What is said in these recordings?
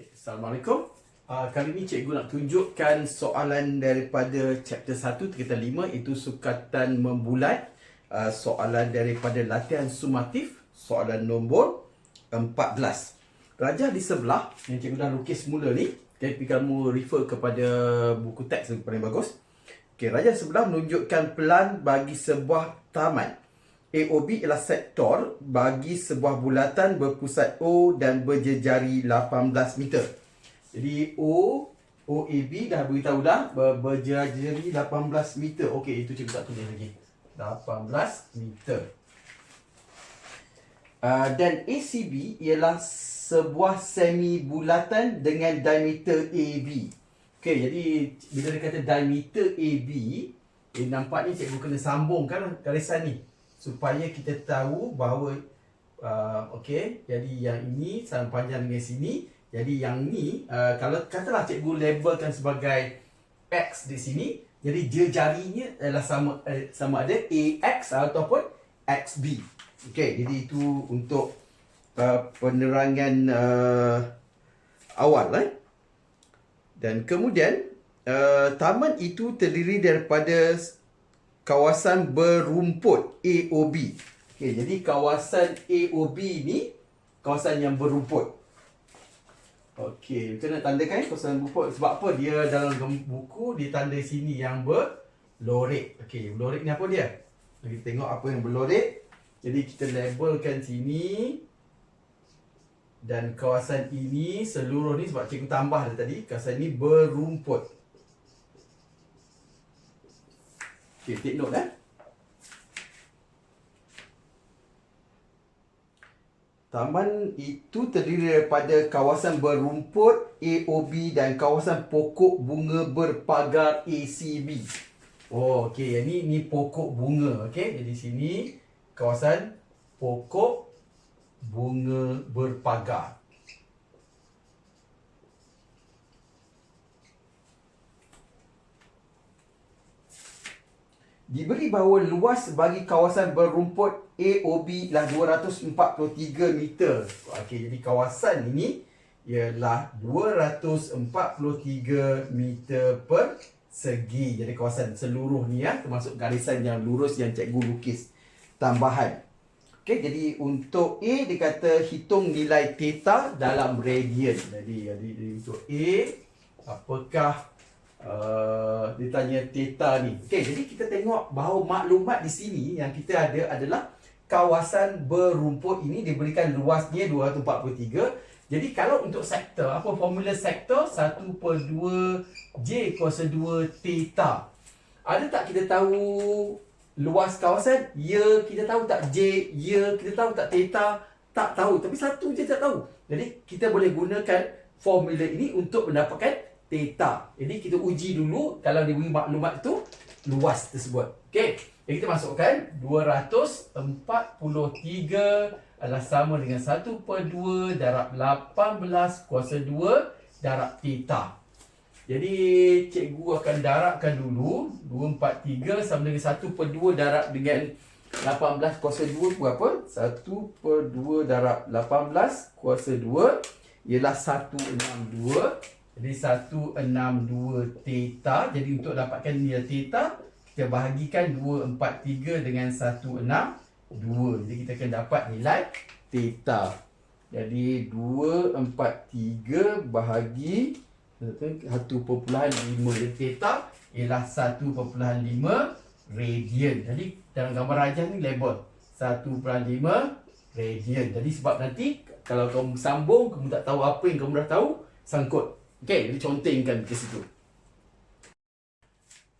Okay, Assalamualaikum. Uh, kali ini cikgu nak tunjukkan soalan daripada chapter 1 tingkatan 5 iaitu sukatan membulat. Uh, soalan daripada latihan sumatif, soalan nombor 14. Raja di sebelah yang cikgu dah lukis mula ni, tapi kamu refer kepada buku teks yang paling bagus. Okay, raja sebelah menunjukkan pelan bagi sebuah taman. AOB ialah sektor bagi sebuah bulatan berpusat O dan berjejari 18 meter. Jadi O, OAB dah beritahu dah ber- berjejari 18 meter. Okey, itu cikgu tak tulis lagi. 18 meter. Uh, dan ACB ialah sebuah semi bulatan dengan diameter AB. Okey, jadi bila dia kata diameter AB, eh, nampak ni cikgu kena sambungkan garisan ni supaya kita tahu bahawa uh, okey jadi yang ini sama panjang dengan sini. Jadi yang ni uh, kalau katalah cikgu labelkan sebagai x di sini jadi jejarinya adalah sama uh, sama ada ax ataupun xb okey jadi itu untuk uh, penerangan uh, awal eh. Dan kemudian uh, taman itu terdiri daripada kawasan berumput AOB. Okey, jadi kawasan AOB ni kawasan yang berumput. Okey, macam mana tandakan kawasan berumput? Sebab apa dia dalam buku dia tanda sini yang berlorek. Okey, berlorek ni apa dia? Kita tengok apa yang berlorek. Jadi kita labelkan sini dan kawasan ini seluruh ni sebab cikgu tambah dah tadi kawasan ini berumput. Okay, take note eh. Taman itu terdiri daripada kawasan berumput AOB dan kawasan pokok bunga berpagar ACB. Oh, okey. Yang ni ni pokok bunga, okey. Jadi sini kawasan pokok bunga berpagar. Diberi bahawa luas bagi kawasan berumput AOB ialah 243 meter. Okey, jadi kawasan ini ialah 243 meter per segi. Jadi kawasan seluruh ni ya, termasuk garisan yang lurus yang cikgu lukis tambahan. Okey, jadi untuk A dikata hitung nilai theta dalam radian. Jadi, jadi untuk A apakah Uh, dia tanya theta ni. Okey, jadi kita tengok bahawa maklumat di sini yang kita ada adalah kawasan berumput ini diberikan luasnya 243. Jadi kalau untuk sektor, apa formula sektor? 1 per 2 J kuasa 2 theta. Ada tak kita tahu luas kawasan? Ya, kita tahu tak J? Ya, kita tahu tak theta? Tak tahu. Tapi satu je tak tahu. Jadi kita boleh gunakan formula ini untuk mendapatkan theta. Jadi kita uji dulu kalau dia beri maklumat tu luas tersebut. Okey. Jadi kita masukkan 243 adalah sama dengan 1 per 2 darab 18 kuasa 2 darab theta. Jadi cikgu akan darabkan dulu 243 sama dengan 1 per 2 darab dengan 18 kuasa 2 berapa? 1 per 2 darab 18 kuasa 2 ialah 162 jadi 162 theta. Jadi untuk dapatkan nilai theta, kita bahagikan 243 dengan 162. Jadi kita akan dapat nilai theta. Jadi 243 bahagi 1.5 theta ialah 1.5 radian. Jadi dalam gambar rajah ni label 1.5 radian. Jadi sebab nanti kalau kamu sambung, kamu tak tahu apa yang kamu dah tahu, sangkut Okey, jadi contengkan ke situ.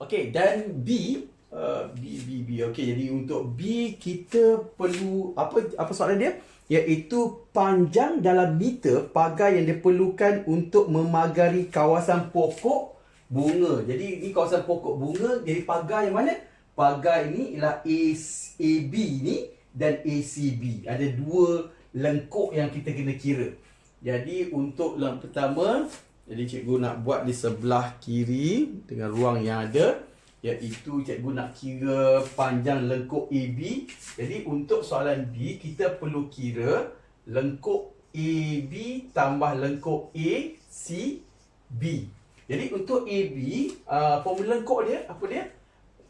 Okey, dan B uh, B B B. Okey, jadi untuk B kita perlu apa apa soalan dia? Iaitu panjang dalam meter pagar yang diperlukan untuk memagari kawasan pokok bunga. Jadi ini kawasan pokok bunga, jadi pagar yang mana? Pagar ini ialah A, AB ni dan ACB. Ada dua lengkuk yang kita kena kira. Jadi untuk yang pertama, jadi cikgu nak buat di sebelah kiri dengan ruang yang ada iaitu cikgu nak kira panjang lengkuk AB. Jadi untuk soalan B kita perlu kira lengkuk AB tambah lengkuk A, C, B. Jadi untuk AB, uh, formula lengkuk dia, apa dia?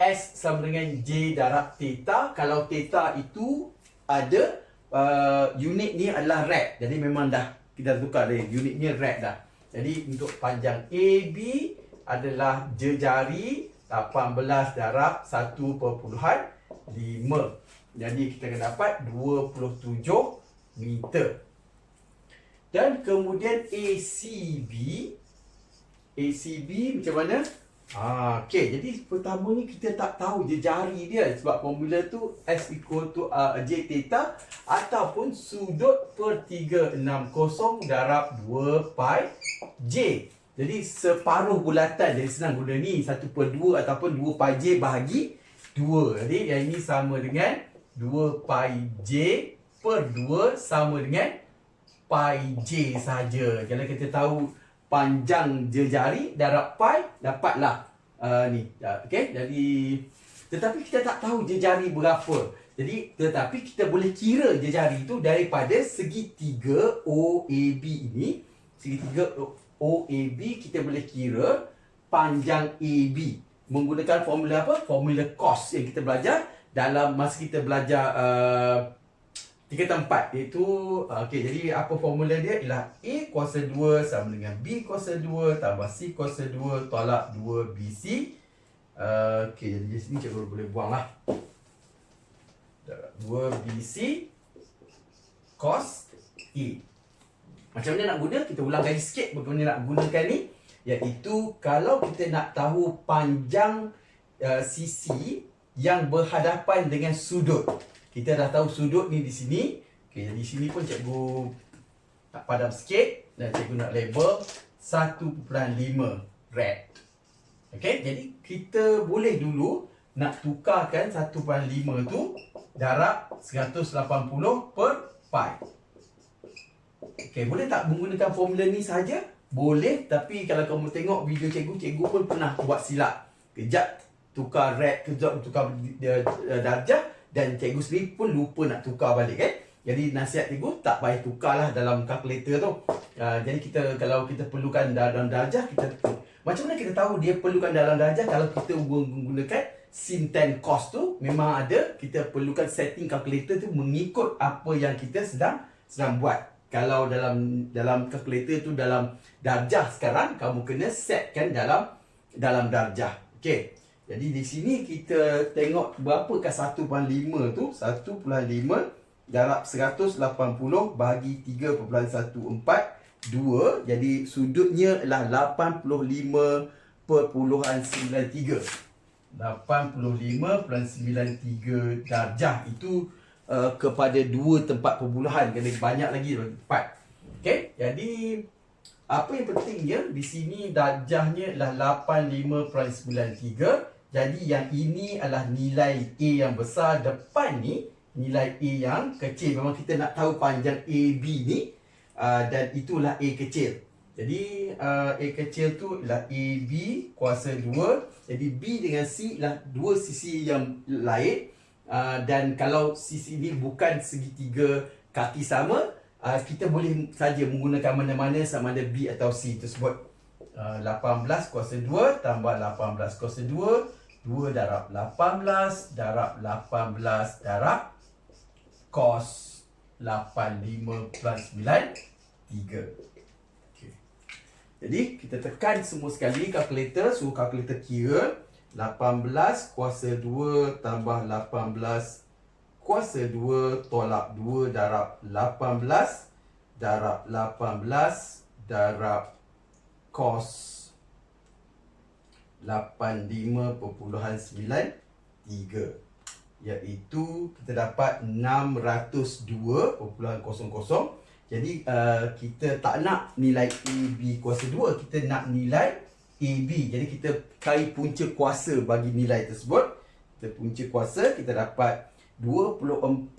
S sama dengan J darab theta. Kalau theta itu ada, uh, unit ni adalah rad. Jadi memang dah, kita tukar dia. Unit ni rad dah. Jadi untuk panjang AB adalah jejari 18 darab 1.5. Jadi kita akan dapat 27 meter. Dan kemudian ACB ACB macam mana? Ah, okay. Jadi pertama ni kita tak tahu je jari dia sebab formula tu S equal to uh, J theta ataupun sudut per 360 darab 2 pi J. Jadi separuh bulatan jadi senang guna ni 1 per 2 ataupun 2 pi J bahagi 2. Jadi yang ini sama dengan 2 pi J per 2 sama dengan pi J saja. Kalau kita tahu panjang jari darab pi dapatlah uh, ni. Okey. Jadi tetapi kita tak tahu jari berapa. Jadi tetapi kita boleh kira jari itu daripada segitiga OAB ini. Segitiga OAB kita boleh kira panjang AB menggunakan formula apa? Formula cos yang kita belajar dalam masa kita belajar uh, Tiga tempat iaitu okey jadi apa formula dia ialah A kuasa 2 sama dengan B kuasa 2 tambah C kuasa 2 tolak 2 BC. Uh, okey jadi di sini cikgu boleh buanglah. 2 BC cos E. Macam mana nak guna? Kita ulang lagi sikit bagaimana nak gunakan ni iaitu kalau kita nak tahu panjang uh, sisi yang berhadapan dengan sudut kita dah tahu sudut ni di sini. Okey, di sini pun cikgu tak padam sikit dan cikgu nak label 1.5 red. Okey, jadi kita boleh dulu nak tukarkan 1.5 tu darab 180 per pi. Okey, boleh tak menggunakan formula ni saja? Boleh, tapi kalau kamu tengok video cikgu, cikgu pun pernah buat silap. Kejap tukar red, kejap tukar darjah dan cikgu sendiri pun lupa nak tukar balik kan? Jadi nasihat cikgu tak payah tukarlah dalam kalkulator tu. Uh, jadi kita kalau kita perlukan dalam darjah kita macam mana kita tahu dia perlukan dalam darjah? Kalau kita menggunakan sin tan cos tu memang ada kita perlukan setting kalkulator tu mengikut apa yang kita sedang sedang buat. Kalau dalam dalam kalkulator tu dalam darjah sekarang kamu kena setkan dalam dalam darjah. Okey jadi di sini kita tengok berapakah 1.5 tu. 1.5 darab 180 bahagi 3.14 2 jadi sudutnya adalah 85.93 85.93 darjah itu uh, kepada dua tempat perpuluhan kena banyak lagi empat. Okey? Jadi apa yang pentingnya di sini darjahnya adalah 85.93 jadi yang ini adalah nilai A yang besar. Depan ni nilai A yang kecil. Memang kita nak tahu panjang AB ni uh, Dan itulah A kecil. Jadi uh, A kecil tu adalah AB kuasa 2 Jadi B dengan C adalah dua sisi yang lain. Uh, Dan kalau sisi ni bukan segitiga kaki sama uh, Kita boleh saja menggunakan mana-mana sama ada B atau C tersebut. Uh, 18 kuasa 2 tambah 18 kuasa 2 2 darab 18 darab 18 darab cos 85 plus 9 3 okay. Jadi kita tekan semua sekali kalkulator Suruh kalkulator kira 18 kuasa 2 tambah 18 kuasa 2 tolak 2 darab 18 darab 18 darab cos 85.93 iaitu kita dapat 602.00 jadi uh, kita tak nak nilai AB kuasa 2 kita nak nilai AB jadi kita cari punca kuasa bagi nilai tersebut. Kita punca kuasa kita dapat 24.54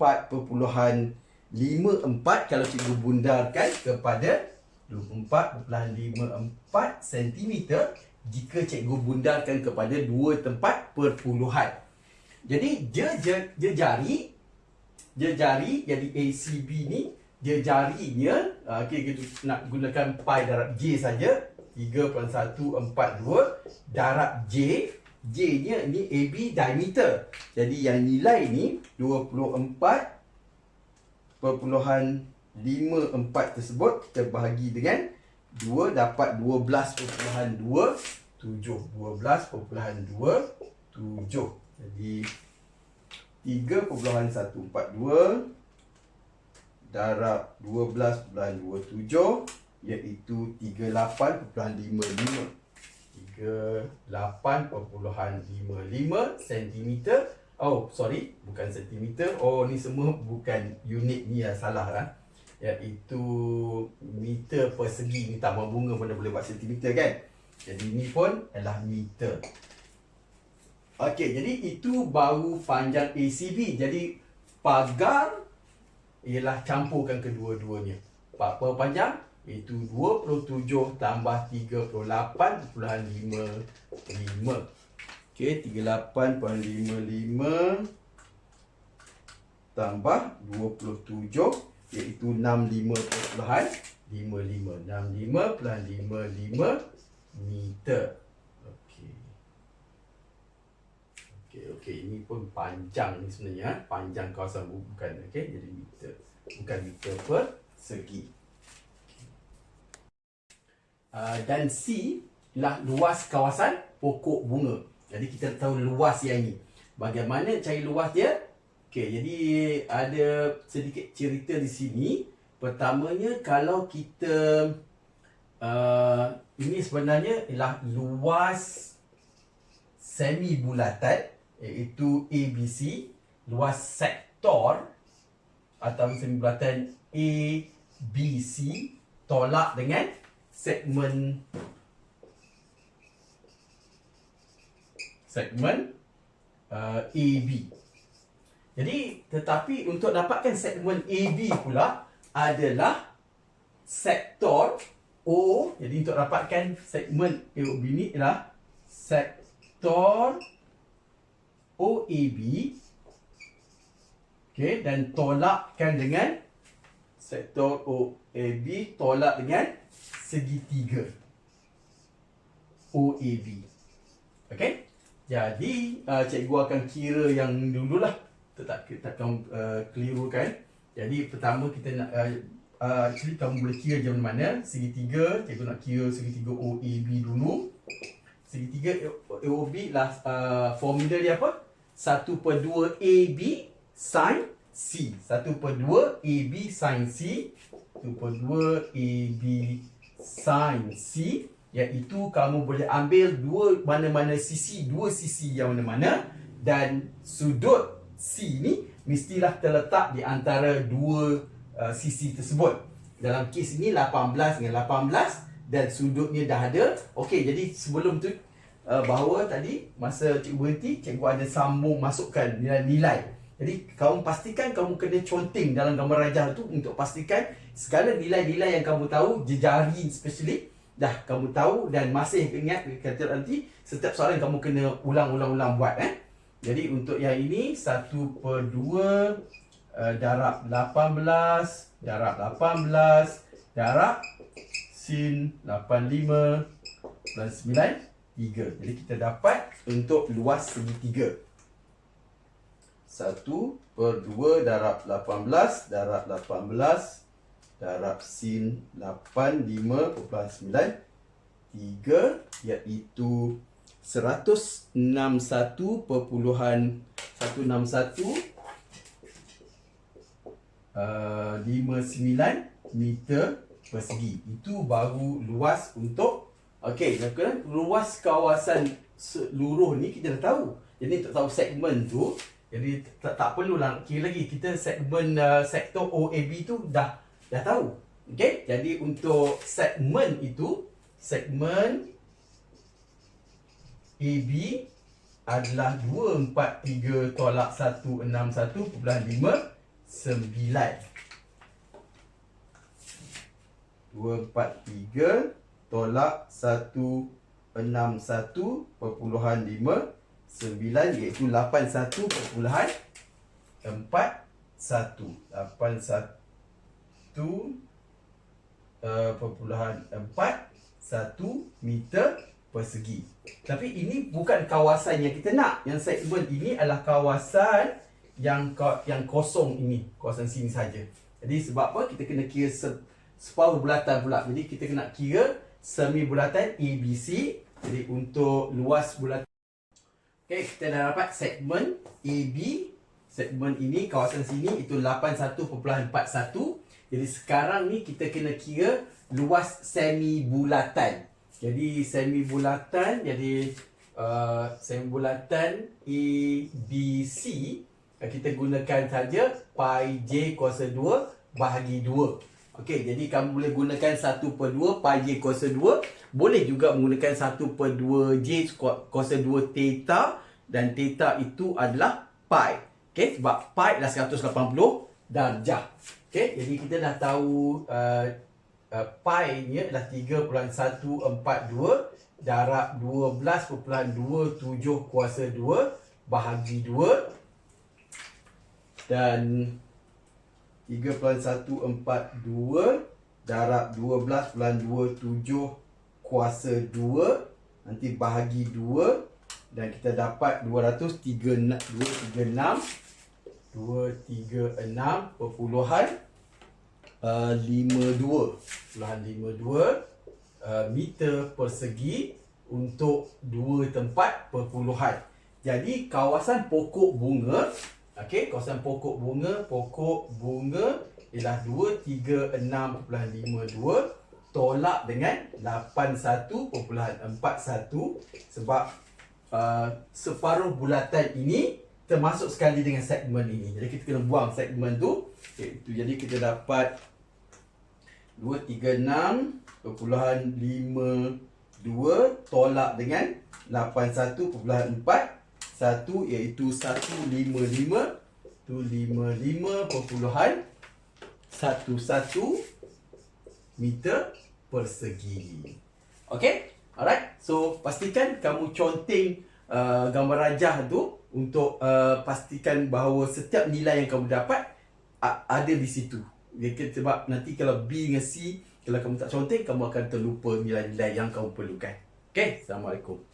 kalau cikgu bundarkan kepada 24.54 cm jika cikgu bundarkan kepada dua tempat perpuluhan. Jadi je je je jari je jari jadi ACB ni dia jarinya uh, okay, kita nak gunakan pi darab J saja 3.142 darab J J nya ni AB diameter jadi yang nilai ni 24.54 tersebut kita bahagi dengan 2 dapat 12.27 12.27 jadi 3.142 darab 12.27 iaitu 38.55 38.55 cm oh sorry bukan cm oh ni semua bukan unit ni yang salah lah iaitu meter persegi ni tambah bunga mana boleh buat cm kan jadi ni pun adalah meter Okey, jadi itu baru panjang ACB. Jadi pagar ialah campurkan kedua-duanya. Apa panjang? Itu 27 tambah 38.55. Okey, 38.55 tambah 27 iaitu 65.55. 65.55 meter. Okey, okey, ini pun panjang ni sebenarnya, panjang kawasan bukan okey, jadi meter. Bukan meter per segi. Uh, dan C ialah luas kawasan pokok bunga. Jadi kita tahu luas yang ini. Bagaimana cari luas dia? Okey, jadi ada sedikit cerita di sini. Pertamanya kalau kita uh, ini sebenarnya ialah luas semi bulatan iaitu ABC luas sektor atau semi bulatan ABC tolak dengan segmen segmen uh, AB. Jadi tetapi untuk dapatkan segmen AB pula adalah sektor O. Jadi untuk dapatkan segmen AB ni ialah sektor OAB okay, dan tolakkan dengan sektor OAB tolak dengan segitiga OAB. Okey. Jadi uh, cikgu akan kira yang dululah tetap kita akan uh, kelirukan. Jadi pertama kita nak uh, uh, actually kamu boleh kira jam mana segitiga cikgu nak kira segitiga OAB dulu. Segitiga OAB lah uh, formula dia apa? 1 per 2 AB sin C 1 per 2 AB sin C 1 per 2 AB sin C Iaitu kamu boleh ambil dua mana-mana sisi Dua sisi yang mana-mana Dan sudut C ni Mestilah terletak di antara dua uh, sisi tersebut. Dalam kes ini 18 dengan 18 Dan sudutnya dah ada. Okey jadi sebelum tu uh, bahawa tadi masa cikgu berhenti cikgu ada sambung masukkan nilai-nilai jadi kamu pastikan kamu kena conteng dalam gambar rajah tu untuk pastikan segala nilai-nilai yang kamu tahu jejari especially dah kamu tahu dan masih ingat kata nanti setiap soalan kamu kena ulang-ulang-ulang buat eh jadi untuk yang ini 1 per 2 uh, darab 18 darab 18 darab sin 85 plus 9 3. Jadi kita dapat untuk luas segitiga. 1 per 2 darab 18 darab 18 darab sin 85 plus 9 3 iaitu 161 perpuluhan 161 uh, 59 meter persegi. Itu baru luas untuk Okey, kan luas kawasan seluruh ni kita dah tahu. Jadi untuk tahu segmen tu, jadi tak, tak perlu lah kira lagi kita segmen uh, sektor OAB tu dah dah tahu. Okey, jadi untuk segmen itu, segmen AB adalah 243 tolak 161.5 9 243 tolak 161.5 9 iaitu 81.41 81 Itu uh, perpuluhan empat satu meter persegi. Tapi ini bukan kawasan yang kita nak. Yang segmen ini adalah kawasan yang yang kosong ini. Kawasan sini saja. Jadi sebab apa? Kita kena kira se, separuh bulatan pula. Jadi kita kena kira semi bulatan ABC. Jadi untuk luas bulatan. Okay, kita dah dapat segmen AB. Segmen ini, kawasan sini itu 81.41. Jadi sekarang ni kita kena kira luas semi bulatan. Jadi semi bulatan jadi uh, semi bulatan ABC kita gunakan saja pi j kuasa 2 bahagi 2. Okey, jadi kamu boleh gunakan 1 per 2 pi j kuasa 2. Boleh juga menggunakan 1 per 2 j kuasa 2 theta dan theta itu adalah pi. Okey, sebab pi adalah 180 darjah. Okey, jadi kita dah tahu uh, uh, pi ni adalah 3.142 darab 12.27 kuasa 2 bahagi 2 dan 3.142 darab 12.27 kuasa 2 nanti bahagi 2 dan kita dapat 236 236 236 perpuluhan uh, 52 perpuluhan 52 uh, meter persegi untuk dua tempat perpuluhan jadi kawasan pokok bunga Okey, kawasan pokok bunga, pokok bunga ialah 236.52 tolak dengan 81.41 sebab uh, separuh bulatan ini termasuk sekali dengan segmen ini. Jadi kita kena buang segmen tu. Okay, itu jadi kita dapat 236.52 tolak dengan 81.41 satu iaitu 155 tu 55 perpuluhan 11 meter persegi. Okay? Alright. So, pastikan kamu conteng uh, gambar rajah tu untuk uh, pastikan bahawa setiap nilai yang kamu dapat uh, ada di situ. Sebab nanti kalau B dengan C, kalau kamu tak conteng, kamu akan terlupa nilai-nilai yang kamu perlukan. Okay? Assalamualaikum.